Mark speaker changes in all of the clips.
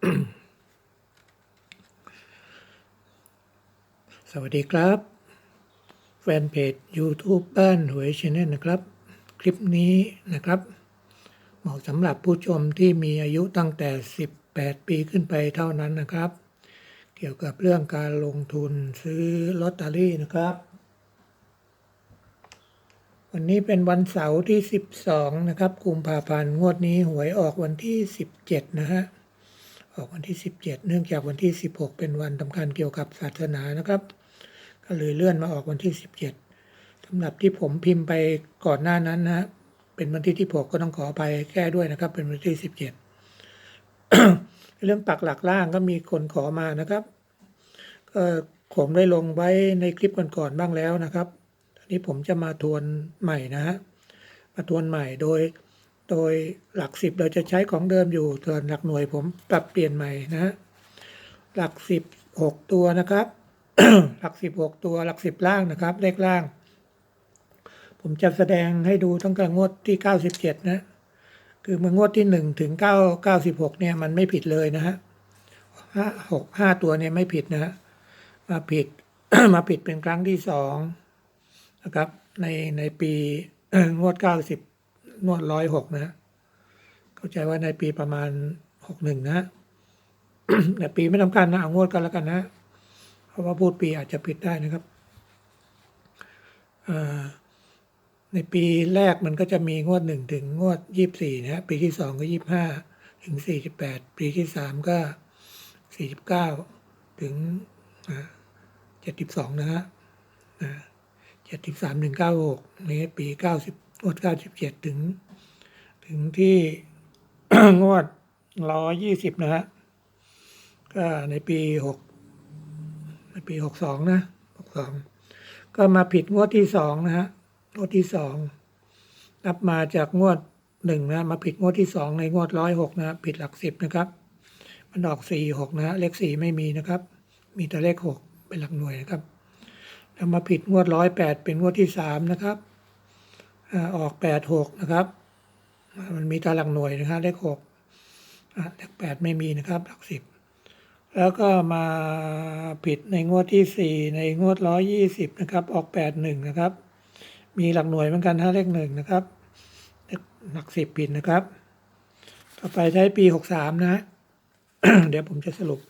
Speaker 1: สวัสดีครับ แฟนเพจ YouTube บ้านหวยชแนลนะครับ คลิปนี้นะครับเหมาะสำหรับผู้ชมที่มีอายุตั้งแต่ 18 ปีขึ้นไปเท่านั้นนะครับ เกี่ยวกับเรื่องการลงทุนซื้อลอตเตอรี่นะครับ วันนี้เป็นวันเสาร์ที่ 12 นะครับกุมภาพันธ์งวดนี้หวยออกวันที่ 17 นะฮะ ออกวันที่ 17 เนื่องจากวันที่ 16 เป็นวันสำคัญเกี่ยวกับศาสนานะครับ ก็เลยเลื่อนมาออกวันที่ 17สำหรับที่ผมพิมพ์ไปก่อนหน้านั้นนะเป็นวันที่ที่6ก็ต้องขอไปแก้ด้วยนะครับ เป็นวันที่ 17 เรื่องปักหลักล่างก็มีคนขอมานะครับก็ผมได้ลงไว้ในคลิปก่อนๆบ้างแล้วนะครับอันนี้ผมจะมาทวนใหม่นะฮะมาทวนใหม่โดย โดยหลักสิบเราจะใช้ของเดิมอยู่ส่วนหลักหน่วยผมปรับเปลี่ยนใหม่นะ หลักสิบหกตัวนะครับ หลักสิบหกตัวหลักสิบล่างนะครับ เลขล่าง ผมจะแสดงให้ดูตั้งแต่งวดที่เก้าสิบเจ็ดนะ คือเมื่องวดที่หนึ่งถึงเก้าเก้าสิบหกเนี่ยมันไม่ผิดเลยนะฮะห้าหกห้าตัวเนี่ยไม่ผิดนะฮะมาผิดมาผิดเป็นครั้งที่สองนะครับ ในในปีงวดเก้าสิบ นวดร้อยหกนะ เข้าใจว่าในปีประมาณหกหนึ่งนะแต่ปีไม่สำคัญนะเอางวดกันแล้วกันนะ เพราะว่าพูดปีอาจจะผิดได้นะครับในปีแรกมันก็จะมีงวดหนึ่งถึงงวดยี่สี่นะปีที่สองก็ยี่ห้าถึงสี่สิบแปดปีที่สามก็สี่สิบเก้าถึงเจ็ดสิบสองนะฮะเจ็ดสิบสามถึงเก้าหกนี่ปีเก้าสิบ งวดเก้าสิบเจ็ดถึง ถึงที่งวดร้อยี่สิบนะฮะก็ในปีหกในปีหกสองนะหกสองก็มาผิดงวดที่สองนะฮะงวดที่สองนับมาจากงวดหนึ่งนะมาผิดงวดที่สองในงวดร้อยหกนะผิดหลักสิบนะครับ มันออกสี่หกนะเลขสี่ไม่มีนะครับ มีแต่เลขหกเป็นหลักหน่วยนะครับแล้วมาผิดงวดร้อยแปดเป็นงวดที่สามนะครับ ออกแปดหกนะครับ มันมีตาหลักหน่วยนะครับเลขหกเลขแปดไม่มีนะครับหลักสิบแล้วก็มาผิดในงวดที่สี่ในงวดร้อยยี่สิบนะครับ ออกแปดหนึ่งนะครับ มีหลักหน่วยเหมือนกันถ้าเลขหนึ่งนะครับหลักสิบผิดนะครับ ต่อไปใช้ปีหกสามนะ เดี๋ยวผมจะสรุป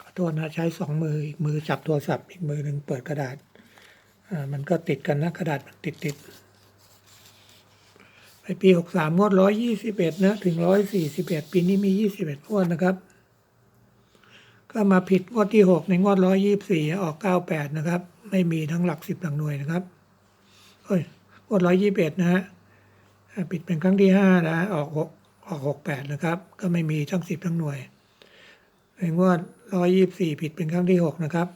Speaker 1: ขอโทษนะใช้สองมืออีกมือจับโทรศัพท์อีกมือหนึ่งเปิดกระดาษ มันก็ติดกันนะกระดาษมันติดติดไปปีหกสามงวดร้อยยี่สิบเอ็ดนะถึงร้อยสี่สิบเอ็ดปีนี้มียี่สิบเอ็ดงวดนะครับ ก็มาผิดงวดที่หกในงวดร้อยยี่สี่ออกเก้าแปดนะครับ ไม่มีทั้งหลักสิบหลักหน่วยนะครับเอ้ยงวดร้อยยี่สิบเอ็ดนะฮะผิดเป็นครั้งที่ห้านะออกหกออกหกแปดนะครับ ก็ไม่มีทั้งสิบทั้งหน่วยในงวดร้อยยี่สี่ผิดเป็นครั้งที่หกนะครับ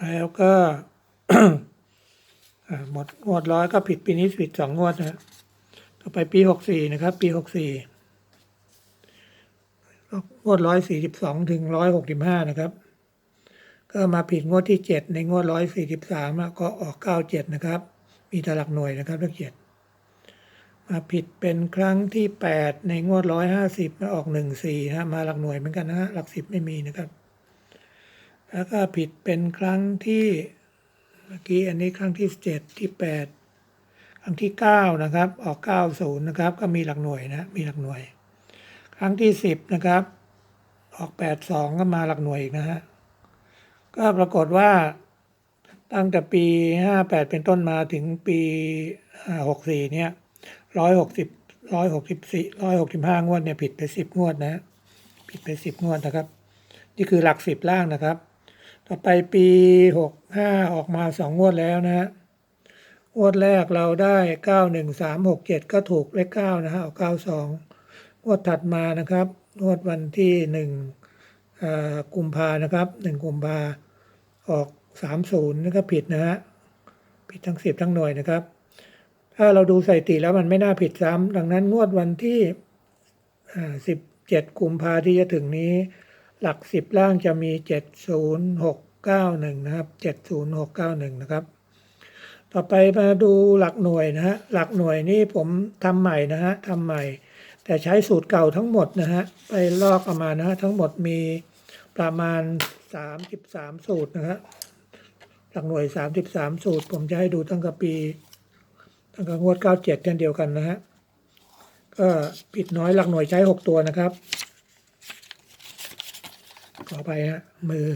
Speaker 1: แล้วก็ หมดงวดร้อยก็ผิดปีนี้ผิดสองงวดนะต่อไปปีหกสี่นะครับ ปีหกสี่งวดร้อยสี่สิบสองถึงร้อยหกสิบห้านะครับ ก็มาผิดงวดที่เจ็ดในงวดร้อยสี่สิบสามก็ออกเก้าเจ็ดนะครับ มีตลักหน่วยนะครับเลขเจ็ดมาผิดเป็นครั้งที่แปดในงวดร้อยห้าสิบมาออกหนึ่งสี่นะมาหลักหน่วยเหมือนกันนะหลักสิบไม่มีนะครับ แล้วก็ผิดเป็นครั้งที่ เมื่อกี้อันนี้ครั้งที่เจ็ดที่แปดครั้งที่เก้านะครับ ออกเก้าศูนย์นะครับ ก็มีหลักหน่วยนะมีหลักหน่วย ครั้งที่สิบนะครับ ออกแปดสองก็มาหลักหน่วยอีกนะฮะก็ปรากฏว่าตั้งแต่ปีห้าแปดเป็นต้นมาถึงปีหกสี่เนี่ยร้อยหกสิบร้อยหกสิบสี่ร้อยหกสิบห้างวดเนี่ยผิดไปสิบงวดนะผิดไปสิบงวดนะครับ นี่คือหลักสิบล่างนะครับ ต่อไปปีหกห้าออกมาสองงวดแล้วนะฮะงวดแรกเราได้เก้าหนึ่งสามหกเจ็ดก็ถูกเลขเก้านะฮะออกเก้าสองงวดถัดมานะครับงวดวันที่หนึ่งกุมภานะครับหนึ่งกุมภาออกสามศูนย์นี่ก็ผิดนะฮะผิดทั้งสิบทั้งหน่วยนะครับ ถ้าเราดูสถิติแล้วมันไม่น่าผิดซ้ำดังนั้นงวดวันที่สิบเจ็ดกุมภาที่จะถึงนี้ หลักสิบล่างจะมีเจ็ดศูนย์หกเก้าหนึ่งนะครับเจ็ดศูนย์หกเก้าหนึ่งนะครับ ต่อไปมาดูหลักหน่วยนะฮะหลักหน่วยนี่ผมทำใหม่นะฮะทำใหม่ แต่ใช้สูตรเก่าทั้งหมดนะฮะไปลอกเอามานะฮะทั้งหมดมีประมาณ33สูตรนะฮะหลักหน่วย33สูตร ผมจะให้ดูตั้งแต่ปีตั้งแต่งวด97เช่นเดียวกันนะฮะก็ผิดน้อยหลักหน่วยใช้6ตัวนะครับ ขอไปฮะมือ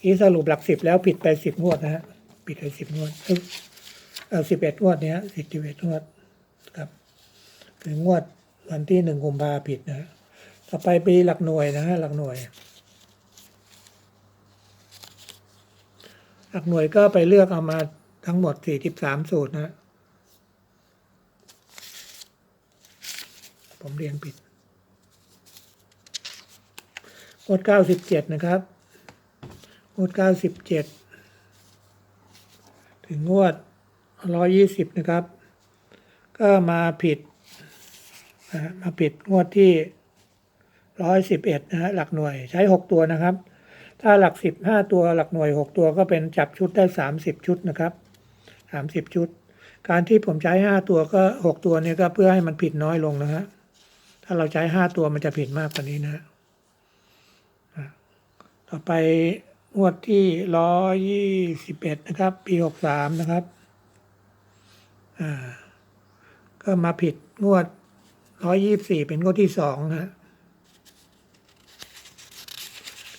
Speaker 1: ที่สรุปหลักสิบแล้วผิดไปสิบงวดนะฮะผิดไปสิบงวดเออสิบเอ็ดงวดเนี้ยสิบเอ็ดงวดครับคืองวดวันที่หนึ่งกุมภาผิดนะฮะต่อไปปีหลักหน่วยนะฮะหลักหน่วย หลักหน่วยก็ไปเลือกเอามาทั้งหมดสี่สิบสามสูตรนะฮะ ผมเรียงผิดงวดเก้าสิบเจ็ดนะครับงวดเก้าสิบเจ็ดถึงงวดร้อยี่สิบนะครับ ก็มาผิดมาผิดงวดที่ร้อยสิบเอ็ดนะฮะหลักหน่วยใช้หกตัวนะครับ ถ้าหลักสิบห้าตัวหลักหน่วยหกตัวก็เป็นจับชุดได้สามสิบชุดนะครับสามสิบชุด การที่ผมใช้ห้าตัวก็หกตัวเนี่ยก็เพื่อให้มันผิดน้อยลงนะฮะาเราใช้ห้าตัวมันจะผิดมากกว่านี้นะ ต่อไปงวดที่ร้อยยี่สิบเอ็ดนะครับ ปีหกสามนะครับ อ่า ก็มาผิดงวดร้อยยี่สี่เป็นงวดที่สองนะฮะ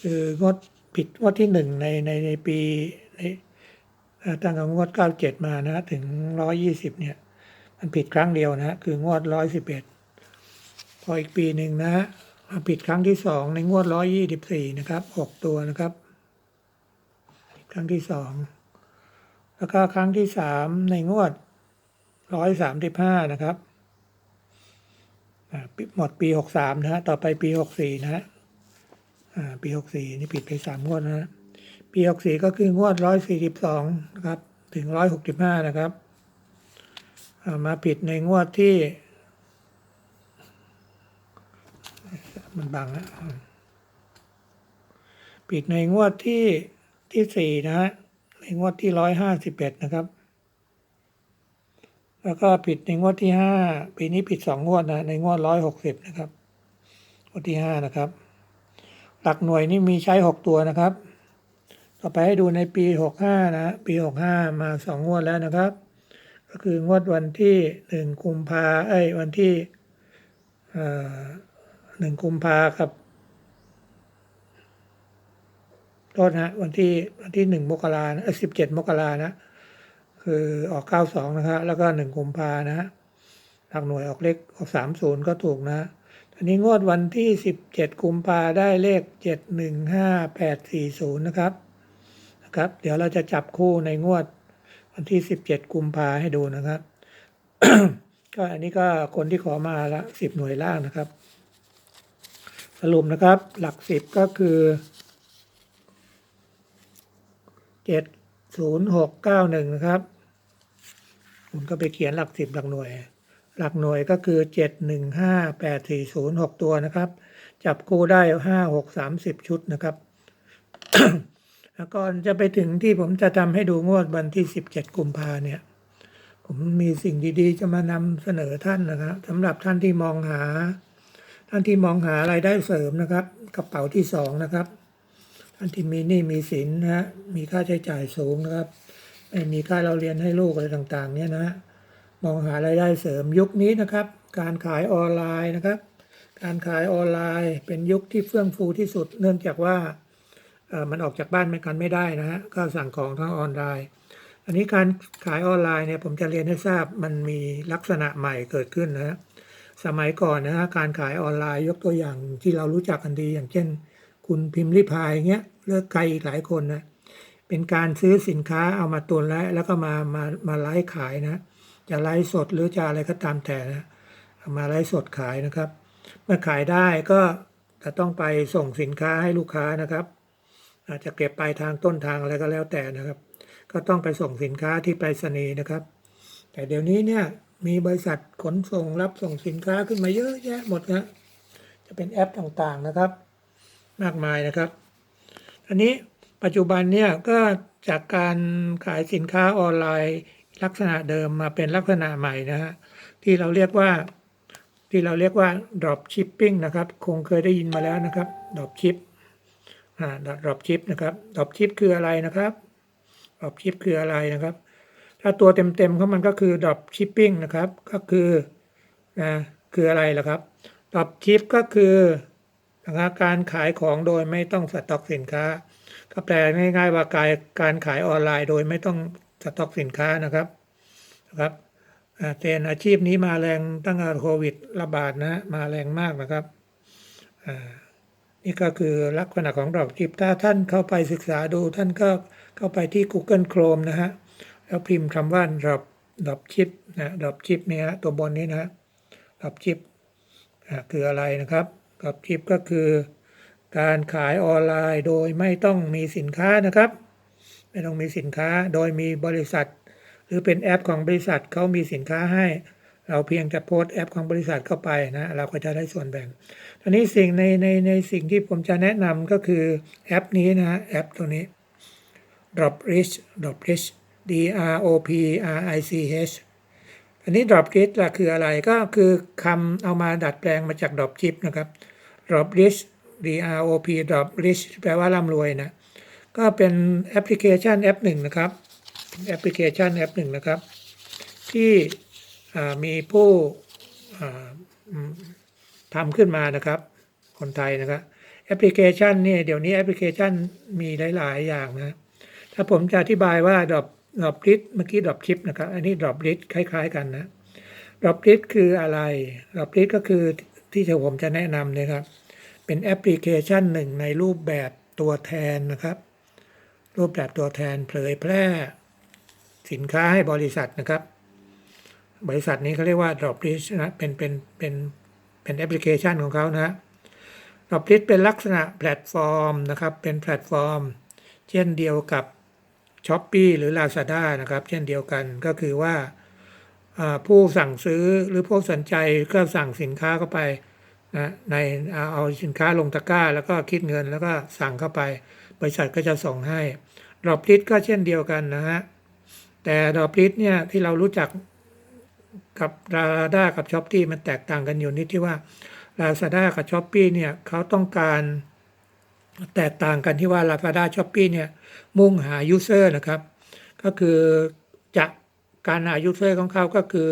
Speaker 1: คืองวดผิดงวดที่หนึ่งในในในปีในตั้งแต่งวดเก้าเจ็ดมานะ ถึงร้อยยี่สิบเนี่ย มันผิดครั้งเดียวนะ คืองวดร้อยสิบเอ็ด พออีกปีหนึ่งนะฮะมาผิดครั้งที่สองในงวดร้อยยี่สิบสี่นะครับหกตัวนะครับ ครั้งที่สองแล้วก็ครั้งที่สามในงวดร้อยสามสิบห้านะครับปิหมดปีหกสามนะฮะต่อไปปีหกสี่นะฮะปีหกสี่นี่ผิดไปสามงวดนะฮะปีหกสี่ก็คืองวดร้อยสี่สิบสองนะครับ ถึงร้อยหกสิบห้านะครับมาผิดในงวดที่ มันบังนะปิดในงวดที่ที่สี่นะฮะในงวดที่ร้อยห้าสิบเอ็ดนะครับ แล้วก็ปิดในงวดที่ห้าปีนี้ปิดสองงวดนะในงวดร้อยหกสิบนะครับงวดที่ห้านะครับ หลักหน่วยนี่มีใช้หกตัวนะครับ ต่อไปให้ดูในปีหกห้านะ ปีหกห้ามาสองงวดแล้วนะครับ ก็คืองวดวันที่หนึ่งกุมภาเอ้ยวันที่เอ่อ หนึ่งกุมภาครับโทษนะวันที่วันที่หนึ่งมกรานะสิบเจ็ดมกรานะ คือออกเก้าสองนะฮะแล้วก็หนึ่งกุมภานะฮะหลักหน่วยออกเลขออกสามศูนย์ก็ถูกนะอันนี้งวดวันที่สิบเจ็ดกุมภาได้เลขเจ็ดหนึ่งห้าแปดสี่ศูนย์นะครับนะครับ เดี๋ยวเราจะจับคู่ในงวด วันที่สิบเจ็ดกุมภาให้ดูนะครับ ก็อันนี้ก็คนที่ขอมาละสิบหน่วยล่างนะครับ สรุปนะครับ หลักสิบก็คือเจ็ดศูนย์หกเก้าหนึ่งนะครับผมก็ไปเขียนหลักสิบหลักหน่วย หลักหน่วยก็คือเจ็ดหนึ่งห้าแปดสี่ศูนย์หกตัวนะครับ จับคู่ได้ห้าหกสามสิบชุดนะครับแล้วก่อนจะไปถึงที่ผมจะทำให้ดูงวดวันที่สิบเจ็ดกุมภาเนี่ย ผมมีสิ่งดีๆ จะมานำเสนอท่านนะครับสำหรับท่านที่มองหา ท่านที่มองหารายได้เสริมนะครับ กระเป๋าที่สองนะครับ ท่านที่มีหนี้มีสินนะฮะมีค่าใช้จ่ายสูงนะครับไม่มีค่าเราเรียนให้ลูกอะไรต่างๆ เนี่ยนะฮะมองหารายได้เสริมยุคนี้นะครับ การขายออนไลน์นะครับ การขายออนไลน์เป็นยุคที่เฟื่องฟูที่สุด เนื่องจากว่ามันออกจากบ้านไม่กันไม่ได้นะฮะก็สั่งของทางออนไลน์ อันนี้การขายออนไลน์เนี่ยผมจะเรียนให้ทราบมันมีลักษณะใหม่เกิดขึ้นนะฮะ สมัยก่อนนะฮะการขายออนไลน์ยกตัวอย่างที่เรารู้จักกันดี อย่างเช่น คุณพิมพ์ริพายเงี้ยเลิกใครอีกหลายคนนะเป็นการซื้อสินค้าเอามาตุนแล้วแล้วก็มามามาไลฟ์ขายนะ จะไลฟ์สดหรือจะอะไรก็ตามแต่นะามาไลฟ์สดขายนะครับ เมื่อขายได้ก็จะต้องไปส่งสินค้าให้ลูกค้านะครับ อาจจะเก็บปลายทางต้นทางอะไรก็แล้วแต่นะครับ ก็ต้องไปส่งสินค้าที่ไปรษณีย์นะครับ แต่เดี๋ยวนี้เนี่ย มีบริษัทขนส่งรับส่งสินค้าขึ้นมาเยอะแยะหมดนะจะเป็นแอปต่างๆนะครับ มากมายนะครับ อันนี้ปัจจุบันเนี่ยก็จากการขายสินค้าออนไลน์ลักษณะเดิมมาเป็นลักษณะใหม่นะฮะที่เราเรียกว่าที่เราเรียกว่า drop shipping นะครับ คงเคยได้ยินมาแล้วนะครับ drop ship อ่า drop ship นะครับ drop ship คืออะไรนะครับ drop ship คืออะไรนะครับ ถ้าตัวเต็มๆเของมันก็คือ drop shipping นะครับ ก็คือนะคืออะไรล่ะครับ drop ship ก็คือนะการขายของโดยไม่ต้องสต็อกสินค้า ก็แปลง่ายๆว่าการการขายออนไลน์โดยไม่ต้องสต็อกสินค้านะครับนะครับเป็นอาชีพนี้มาแรงตั้งแต่โควิดระบาดนะมาแรงมากนะครับนี่ก็คือลักษณะของดรอปชิปถ้าท่านเข้าไปศึกษาดูท่านก็เข้าไปที่ Google Chrome นะฮะ แล้วพิมพ์คำว่า drop drop chip นะ drop chip เนี่ยฮะตัวบนนี้นะฮะ drop chip คืออะไรนะครับ drop chip ก็คือ การขายออนไลน์โดยไม่ต้องมีสินค้านะครับ ไม่ต้องมีสินค้าโดยมีบริษัท หรือเป็นแอปของบริษัทเขามีสินค้าให้ เราเพียงแต่โพสแอปของบริษัทเข้าไปนะเราก็จะได้ส่วนแบ่งทีนี้สิ่งในในในสิ่งที่ผมจะแนะนำก็คือแอปนี้นะฮะแอปตัวนี้ Drop Rich Drop Rich D R O P R I C H อันนี้ Drop Rich ล่ะคืออะไรก็คือคำเอามาดัดแปลงมาจาก Drop Chip นะครับ Drop Rich D R O P Drop Rich แปลว่าร่ำรวยนะ ก็เป็นแอปพลิเคชันแอปหนึ่งนะครับ แอปพลิเคชันแอปหนึ่งนะครับ ที่มีผู้ทำขึ้นมานะครับ คนไทยนะครับแอปพลิเคชันเนี่ยเดี๋ยวนี้แอปพลิเคชันมีหลาย ๆ อย่างนะ ถ้าผมจะอธิบายว่าดรอป ดรอปลิสเมื่อกี้ดรอปชิปนะครับ อันนี้ดรอปลิสคล้าย ๆ กันนะดรอปลิสคืออะไรดรอปลิสก็คือที่ผมจะแนะนำนะครับ เป็นแอปพลิเคชันหนึ่งในรูปแบบตัวแทนนะครับ รูปแบบตัวแทนเผยแพร่ สินค้าให้บริษัทนะครับ บริษัทนี้เขาเรียกว่า Droplit นะเป็นเป็นเป็นเป็นแอปพลิเคชันของเขานะ Droplit เป็นลักษณะแพลตฟอร์มนะครับ เป็นแพลตฟอร์ม เช่นเดียวกับ s h อ p e e หรือ Lazada นะครับ เช่นเดียวกันก็คือว่าผู้สั่งซื้อหรือผู้สนใจก็สั่งสินค้าเข้าไปนะในเอาสินค้าลงตะกร้า แล้วก็คิดเงินแล้วก็สั่งเข้าไป บริษัทก็จะส่งให้ดรอปลิสก็เช่นเดียวกันนะฮะแต่ดรอปลิสเนี่ยที่เรารู้จักกับ Lazada กับ s h อ p e e มันแตกต่างกันอยู่นิดที่ว่า Lazada กับ s h อ p e e เนี่ยเขาต้องการ แตกต่างกันที่ว่า Lazada s h อ p e e เนี่ยมุ่งหา user นะครับ ก็คือจะการหา user ของเขาก็คือ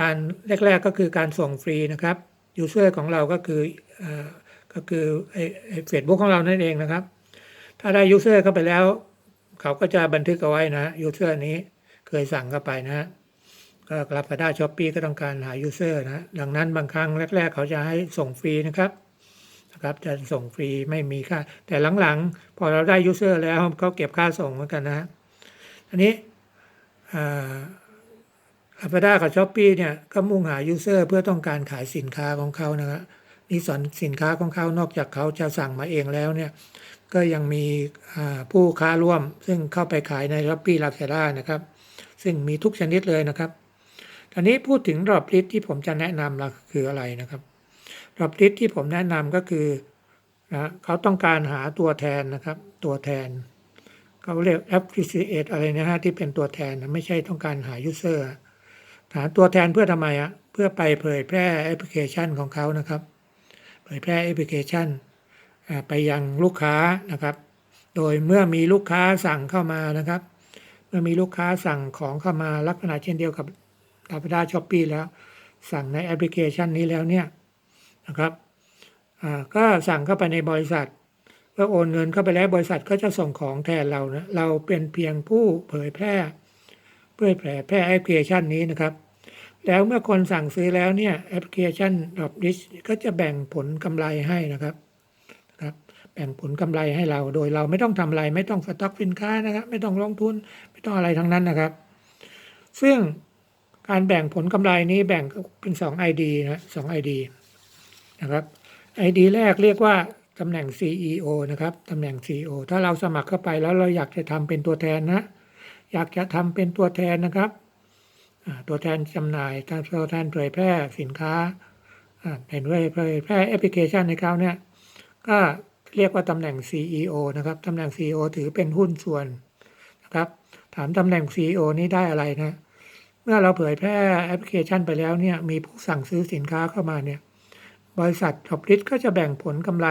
Speaker 1: การแรก ๆก็คือการส่งฟรีนะครับ user ของเราก็คืออก็คือไอ้เฟซบุ๊กของเรานั่นเองนะครับ ถ้าได้ user เข้าไปแล้ว เขาก็จะบันทึกเอาไว้นะ user นี้เคยสั่งเข้าไปนะก็ลาฟาด้าช้อปปี้ก็ต้องการหา user นะ ดังนั้นบางครั้งแรก ๆ เขาจะให้ส่งฟรีนะครับ นะครับจะส่งฟรีไม่มีค่า แต่หลังๆ พอเราได้ user แล้วเขาเก็บค่าส่งเหมือนกันนะอันนี้ลาฟาด้ากับช้อปปี้เนี่ยก็มุ่งหา user เพื่อต้องการขายสินค้าของเขานะครับนี่สอนสินค้าของเขานอกจากเขาจะสั่งมาเองแล้วเนี่ยก็ยังมีผู้ค้าร่วม ซึ่งเข้าไปขายใน s h อ p e e Lazada นะครับ ซึ่งมีทุกชนิดเลยนะครับทีนี้พูดถึงรอบลิสที่ผมจะแนะนำละคืออะไรนะครับ รอบลิสที่ผมแนะนำก็คือนะเขาต้องการหาตัวแทนนะครับ ตัวแทน เขาเรียก affiliate อะไรนะฮะที่เป็นตัวแทนนะไม่ใช่ต้องการหา user หาตัวแทนเพื่อทำไมอะเพื่อไปเผยแพร่แอปพลิเคชันของเขานะครับ เผยแพร่แอปพลิเคชันไปยังลูกค้านะครับ โดยเมื่อมีลูกค้าสั่งเข้ามานะครับ เมื่อมีลูกค้าสั่งของเข้ามาลักษณะเช่นเดียวกับ Lazada s h o p e e แล้ว สั่งในแอปพลิเคชันนี้แล้วเนี่ย นะครับก็สั่งเข้าไปในบริษัทก็โอนเงินเข้าไปแล้วบริษัทก็จะส่งของแทนเรานะเราเป็นเพียงผู้เผยแพร่เผยแพร่แพร่แอปพลิเคชันนี้นะครับ แล้วเมื่อคนสั่งซื้อแล้วเนี่ยแอปพลิเคชันดอ p ดิสก็จะแบ่งผลกำไรให้นะครับนะครับ แบ่งผลกำไรให้เราโดยเราไม่ต้องทำอะไร ไม่ต้องสต็อกสินค้านะครับ ไม่ต้องลงทุนไม่ต้องอะไรทั้งนั้นนะครับ ซึ่งการแบ่งผลกำไรนี้แบ่งเป็น 2 ID นะสอง ID นะครับ ID แรกเรียกว่าตำแหน่ง CEO นะครับตำแหน่ง CEO ถ้าเราสมัครเข้าไปแล้วเราอยากจะทำเป็นตัวแทนนะอยากจะทำเป็นตัวแทนนะครับ ตัวแทนจำหน่ายตัวแทนเผยแพร่สินค้าเป็นเผยแพร่แอปพลิเคชันในเขาเนี่ยก็เรียกว่าตำแหน่ง CEO นะครับตำแหน่ง CEO ถือเป็นหุ้นส่วนนะครับถามตำแหน่ง CEO นี่ได้อะไรนะ เมื่อเราเผยแพร่แอปพลิเคชันไปแล้วเนี่ยมีผู้สั่งซื้อสินค้าเข้ามาเนี่ย บริษัทท็อปลิสก็จะแบ่งผลกำไร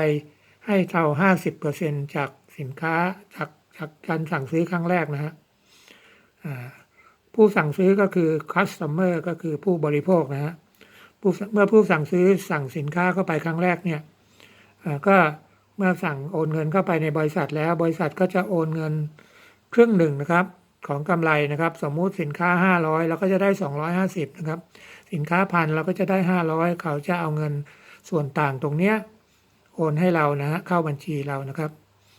Speaker 1: ให้เรา 50%จากสินค้าจากจากการสั่งซื้อครั้งแรกนะฮะผู้สั่งซื้อก็คือ customer ก็คือผู้บริโภคนะฮะเมื่อผู้สั่งซื้อสั่งสินค้าเข้าไปครั้งแรกเนี่ยก็เมื่อสั่งโอนเงินเข้าไปในบริษัทแล้ว บริษัทก็จะโอนเงินครึ่งหนึ่งนะครับของกำไรนะครับ สมมุติสินค้า 500เราก็จะได้ 250นะครับสินค้าพันเราก็จะได้ 500 เขาจะเอาเงิน ส่วนต่างตรงเนี้ยโอนให้เรานะฮะเข้าบัญชีเรานะครับ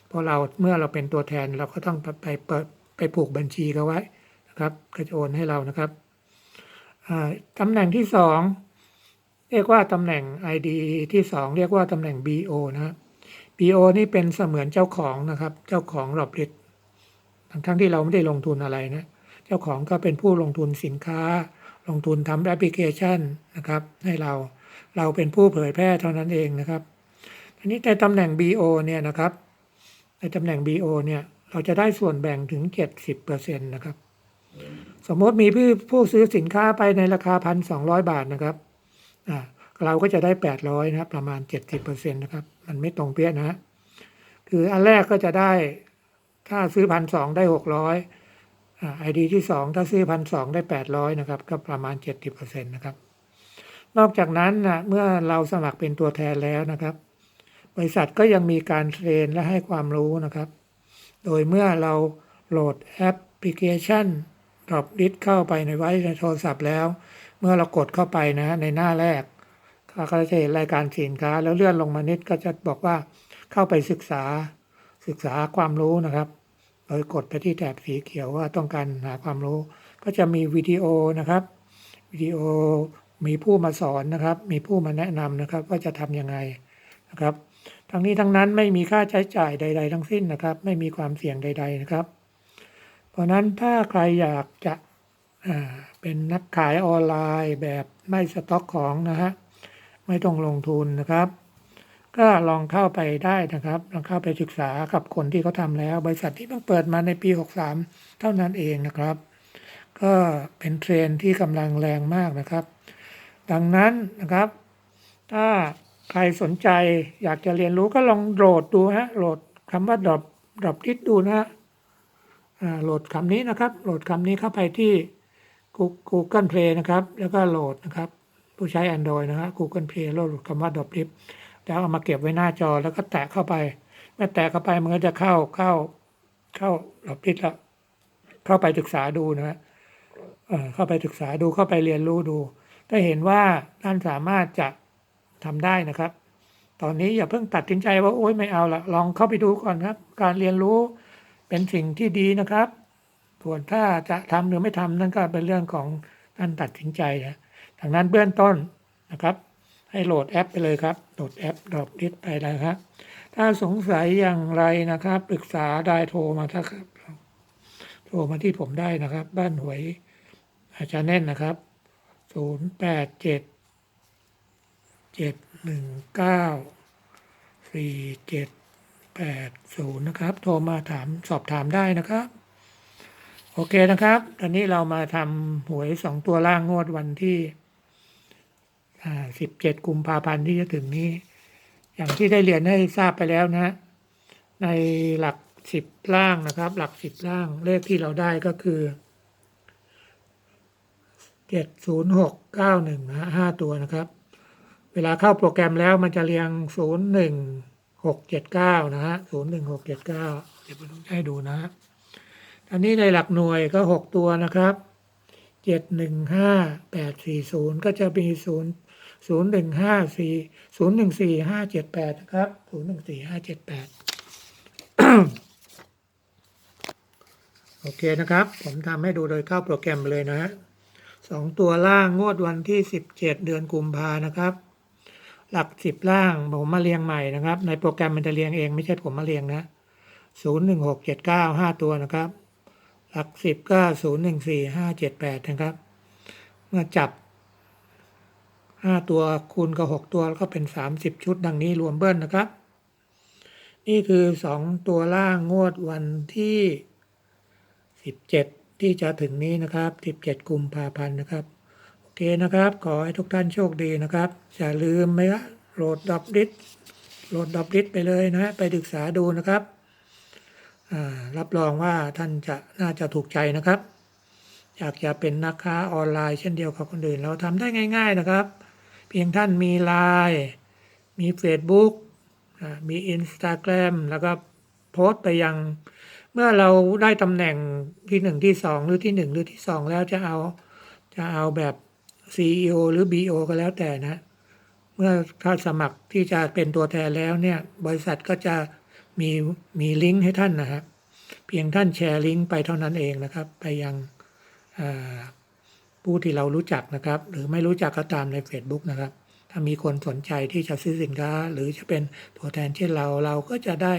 Speaker 1: เพราะเราเมื่อเราเป็นตัวแทนเราก็ต้องไปเปิดไปผูกบัญชีเขาไว้นะครับ ก็จะโอนให้เรานะครับตำแหน่งที่สองเรียกว่าตำแหน่ง ID ที่สองเรียกว่าตำแหน่ง BO นะครับ BO นี่เป็นเสมือนเจ้าของนะครับ เจ้าของรอบริดทั้งทั้งที่เราไม่ได้ลงทุนอะไรนะ เจ้าของก็เป็นผู้ลงทุนสินค้า ลงทุนทำแอปพลิเคชันนะครับ ให้เรา เราเป็นผู้เผยแพร่เท่านั้นเองนะครับทีนี้ในตำแหน่ง BO เนี่ยนะครับ ในตำแหน่ง BO เนี่ยเราจะได้ส่วนแบ่งถึง 70%นะครับ สมมติมีผู้ผู้ซื้อสินค้าไปในราคาพันสองบาทนะครับเราก็จะได้ 800นะครับ ประมาณ 70%นะครับ มันไม่ตรงเปี้ยนะฮะคืออันแรกก็จะได้ถ้าซื้อพันสองได้600อ่าไอดีที่2ถ้าซื้อพันสองได้800นะครับ ก็ประมาณ70%นะครับ นอกจากนั้นนะเมื่อเราสมัครเป็นตัวแทนแล้วนะครับ บริษัทก็ยังมีการเทรนและให้ความรู้นะครับ โดยเมื่อเราโหลดแอปพลิเคชัน Drop l i s t เข้าไปในไว้ในโทรศัพท์แล้ว เมื่อเรากดเข้าไปนะในหน้าแรกก็จะเห็นรายการสินค้า แล้วเลื่อนลงมานิดก็จะบอกว่าเข้าไปศึกษาศึกษาความรู้นะครับโดยกดไปที่แถบสีเขียวว่าต้องการหาความรู้ ก็จะมีวิดีโอนะครับวิดีโอ มีผู้มาสอนนะครับ มีผู้มาแนะนำนะครับ ว่าจะทำยังไงนะครับ ทั้งนี้ทั้งนั้นไม่มีค่าใช้จ่ายใด ๆ ทั้งสิ้นนะครับ ไม่มีความเสี่ยงใด ๆนะครับ เพราะนั้นถ้าใครอยากจะเป็นนักขายออนไลน์แบบไม่สต็อกของนะฮะไม่ต้องลงทุนนะครับ ก็ลองเข้าไปได้นะครับ ลองเข้าไปศึกษากับคนที่เขาทำแล้ว บริษัทที่เพิ่งเปิดมาในปี 63 เท่านั้นเองนะครับ ก็เป็นเทรนที่กำลังแรงมากนะครับ ดังนั้นนะครับ ถ้าใครสนใจอยากจะเรียนรู้ก็ลองโหลดดูฮะโหลดคำว่า drop drop ทิศดูนะฮะโหลดคำนี้นะครับ โหลดคำนี้เข้าไปที่ Google Play นะครับ แล้วก็โหลดนะครับ ผู้ใช้ Android นะฮะ Google Play โหลดคำว่า drop tip แล้วเอามาเก็บไว้หน้าจอแล้วก็แตะเข้าไป เมื่อแตะเข้าไปมันก็จะเข้าเข้าเข้า drop tip แล้วเข้าไปศึกษาดูนะฮะเข้าไปศึกษาดูเข้าไปเรียนรู้ดู ถ้าเห็นว่าท่านสามารถจะทำได้นะครับ ตอนนี้อย่าเพิ่งตัดสินใจว่าโอ๊ยไม่เอาละลองเข้าไปดูก่อนครับ การเรียนรู้เป็นสิ่งที่ดีนะครับส่วนถ้าจะทำหรือไม่ทำนั่นก็เป็นเรื่องของท่านตัดสินใจนะดังนั้นเบื้องต้นนะครับ ให้โหลดแอปไปเลยครับโหลดแอปดอปลิสไปเลยครับถ้าสงสัยอย่างไรนะครับปรึกษาได้โทรมาถ้าครับโทรมาที่ผมได้นะครับ บ้านหวยอาจารย์แน่นนะครับ ศูนย์แปดเจ็ดเจ็ดหนึ่งเก้าสี่เจ็ดแปดศูนย์นะครับ โทรมาถามสอบถามได้นะครับ โอเคนะครับ ตอนนี้เรามาทำหวยสองตัวล่างงวดวันที่สิบเจ็ดกุมภาพันธ์ที่จะถึงนี้ อย่างที่ได้เรียนให้ทราบไปแล้วนะ ในหลักสิบล่างนะครับ หลักสิบล่างเลขที่เราได้ก็คือ เจ็ดศูนย์หกเก้าหนึ่งนะห้าตัวนะครับ เวลาเข้าโปรแกรมแล้วมันจะเรียงศูนย์หนึ่งหกเจ็ดเก้านะฮะศูนย์หนึ่งหกเจ็ดเก้าเดี๋ยวผมให้ดูนะฮะอันนี้ในหลักหน่วยก็หกตัวนะครับเจ็ดหนึ่งห้าแปดสี่ศูนย์ก็จะมีศูนย์ศูนย์หนึ่งห้าสี่ศูนย์หนึ่งสี่ห้าเจ็ดแปดนะครับศูนย์หนึ่งสี่ห้าเจ็ดแปดโอเคนะครับ ผมทำให้ดูโดยเข้าโปรแกรมเลยนะฮะ สองตัวล่างงวดวันที่สิบเจ็ดเดือนกุมภานะครับ หลักสิบล่างผมมาเรียงใหม่นะครับ ในโปรแกรมมันจะเรียงเองไม่ใช่ผมมาเรียงนะศูนย์หนึ่งหกเจ็ดเก้าห้าตัวนะครับ หลักสิบก็ศูนย์หนึ่งสี่ห้าเจ็ดแปดนะครับ เมื่อจับห้าตัวคูณกับหกตัวแล้วก็เป็นสามสิบชุดดังนี้รวมเบิ้ลนะครับ นี่คือสองตัวล่างงวดวันที่17 ที่จะถึงนี้นะครับ 17 กุมภาพันธ์นะครับ โอเคนะครับ ขอให้ทุกท่านโชคดีนะครับ อย่าลืมไหมครับโหลดดับดิสโหลดดับดิสไปเลยนะ ไปศึกษาดูนะครับ รับรองว่าท่านจะน่าจะถูกใจนะครับ อยากจะเป็นนักค้าออนไลน์เช่นเดียวกับคนอื่น เราทำได้ง่าย ๆนะครับ เพียงท่านมีไลน์มี Facebook มี Instagram แล้วก็โพสต์ไปยัง เมื่อเราได้ตำแหน่งที่หนึ่งที่สองหรือที่หนึ่งหรือที่สองแล้วจะเอาจะเอาแบบ CEO หรือ BO ก็แล้วแต่นะ เมื่อถ้าสมัครที่จะเป็นตัวแทนแล้วเนี่ยบริษัทก็จะมีมีลิงก์ให้ท่านนะครับเพียงท่านแชร์ลิงก์ไปเท่านั้นเองนะครับ ไปยังผู้ที่เรารู้จักนะครับ หรือไม่รู้จักก็ตามใน Facebook นะครับ ถ้ามีคนสนใจที่จะซื้อสินค้า หรือจะเป็นตัวแทนเช่นเราเราก็จะได้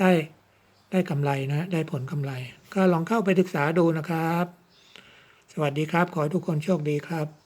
Speaker 1: ได้ ได้กำไรนะ ได้ผลกำไร ก็ลองเข้าไปศึกษาดูนะครับ สวัสดีครับ ขอให้ทุกคนโชคดีครับ